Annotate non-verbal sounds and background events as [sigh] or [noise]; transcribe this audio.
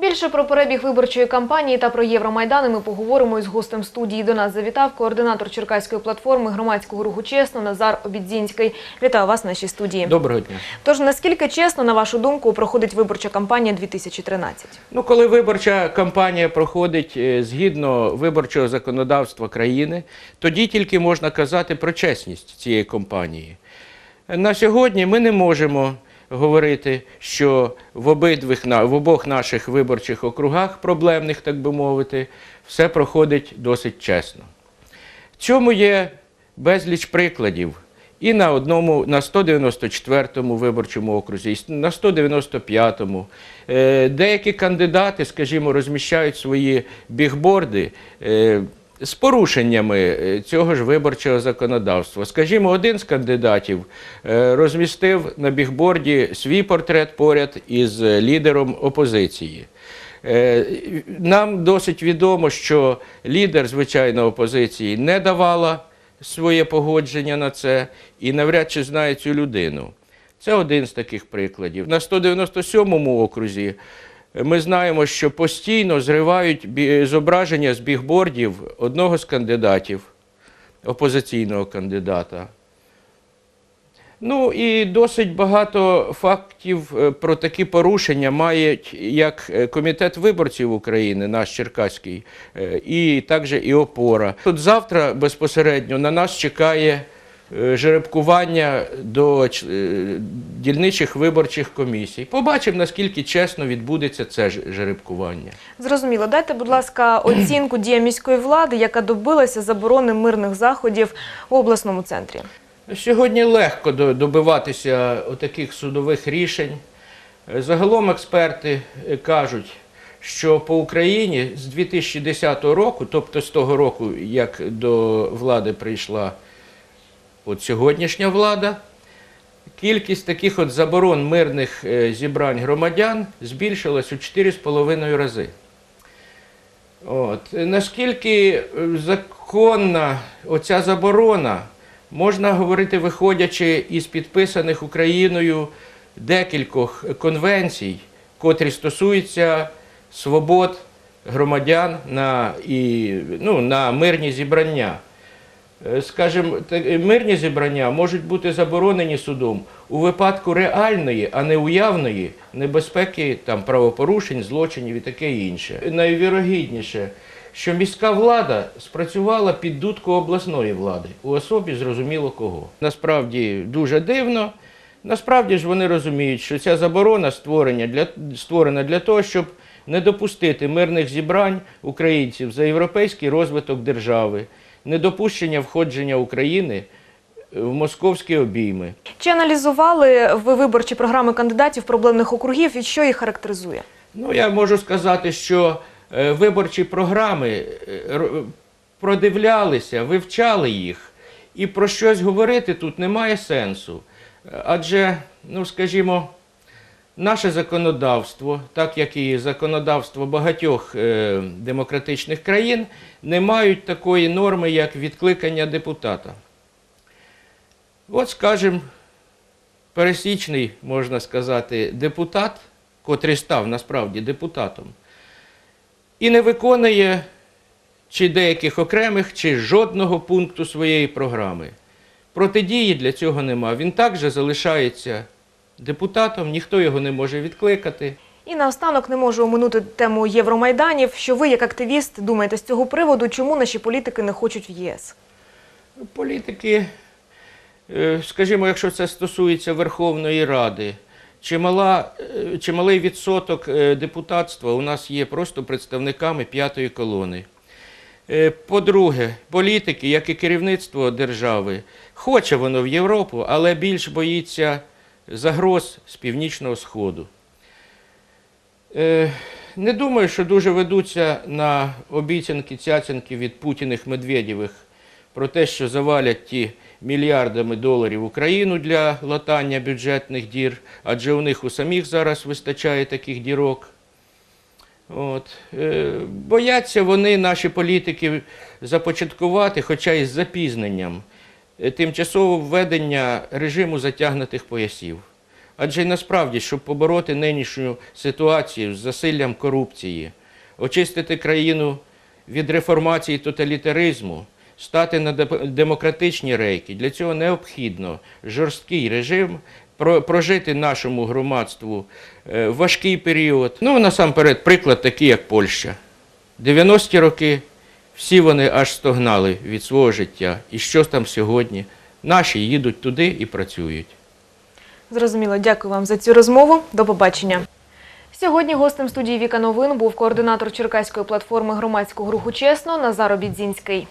Більше про перебіг виборчої кампанії та про Євромайдани ми поговоримо із гостем студії. До нас завітав координатор Черкаської платформи громадського руху «Чесно» Назар Обідзінський. Вітаю вас в нашій студії. Доброго дня. Тож, наскільки чесно, на вашу думку, проходить виборча кампанія 2013? Ну, коли виборча кампанія проходить е, згідно виборчого законодавства країни, тоді тільки можна казати про чесність цієї кампанії. На сьогодні ми не можемо говорити, що в обидвих в обох наших виборчих округах, проблемних, так би мовити, все проходить досить чесно. Цьому є безліч прикладів. І на одному, на 194-му виборчому окрузі, і на 195-му. Е, Деякі кандидати, скажімо, розміщають свої бігборди е, з порушеннями е, цього ж виборчого законодавства. Скажімо, один з кандидатів е, розмістив на бігборді свій портрет поряд із е, лідером опозиції. Нам досить відомо, що лідер, звичайно, опозиції не давала своє погодження на це і навряд чи знає цю людину. Це один з таких прикладів. На 197-му окрузі ми знаємо, що постійно зривають зображення з бігбордів одного з кандидатів, опозиційного кандидата. Ну і досить багато фактів е, про такі порушення мають як е, комітет виборців України, наш Черкаський, е, і також і опора. Тут завтра безпосередньо на нас чекає жеребкування до е, дільничих виборчих комісій. Побачимо, наскільки чесно відбудеться це жеребкування. Зрозуміло. Дайте, будь ласка, [clears throat] оцінку діям міської влади, яка добилася заборони мирних заходів в обласному центрі. Сьогодні легко добиватися таких судових рішень. Е, Загалом експерти е, кажуть, що по Україні з 2010 року, тобто з того року, як до влади прийшла от сьогоднішня влада, кількість таких от заборон мирних е, зібрань громадян збільшилась у 4,5 рази. От. Наскільки е, законна оця заборона, можна говорити, виходячи із підписаних Україною декількох конвенцій, котрі стосуються свобод громадян на, і, ну, на мирні зібрання. Е, Скажімо, е, мирні зібрання можуть бути заборонені судом у випадку реальної, а не уявної небезпеки там, правопорушень, злочинів і таке інше. Найвірогідніше, що міська влада спрацювала під дудку обласної влади у особі зрозуміло кого. Насправді дуже дивно. Насправді ж вони розуміють, що ця заборона створення для, створена для того, щоб не допустити мирних зібрань українців за європейський розвиток держави, недопущення входження України в московські обійми. Чи аналізували ви виборчі програми кандидатів проблемних округів і що їх характеризує? Ну, я можу сказати, що е, виборчі програми е, продивлялися, вивчали їх, і про щось говорити тут немає сенсу. Е, Адже, ну скажімо, наше законодавство, так як і законодавство багатьох е, демократичних країн, не мають такої норми, як відкликання депутата. От, скажімо, пересічний, можна сказати, депутат, котрий став насправді депутатом, і не виконує чи деяких окремих, чи жодного пункту своєї програми. Протидії для цього нема. Він також залишається депутатом, ніхто його не може відкликати. І наостанок не можу оминути тему Євромайданів. Що ви, як активіст, думаєте з цього приводу, чому наші політики не хочуть в ЄС? Політики, е, скажімо, якщо це стосується Верховної Ради, чимала, е, чималий відсоток е, депутатства у нас є просто представниками п'ятої колони. По-друге, політики, як і керівництво держави, хоче воно в Європу, але більш боїться загроз з північного сходу. Е, Не думаю, що дуже ведуться на обіцянки, цяцянки від Путіних Медведєвих про те, що завалять ті мільярдами доларів Україну для латання бюджетних дір, адже у них у самих зараз вистачає таких дірок. От. Е, Бояться вони, наші політики, започаткувати, хоча і з запізненням, тимчасове введення режиму затягнутих поясів. Адже насправді, щоб побороти нинішню ситуацію з засиллям корупції, очистити країну від реформації тоталітаризму, стати на демократичні рейки, для цього необхідно жорсткий режим, прожити нашому громадству е, важкий період. Ну, насамперед, приклад такий, як Польща. 90-ті роки всі вони аж стогнали від свого життя. І що там сьогодні? Наші їдуть туди і працюють. Зрозуміло, дякую вам за цю розмову. До побачення. Сьогодні гостем студії Віка Новин був координатор Черкаської платформи громадського руху Чесно Назар Обідзінський.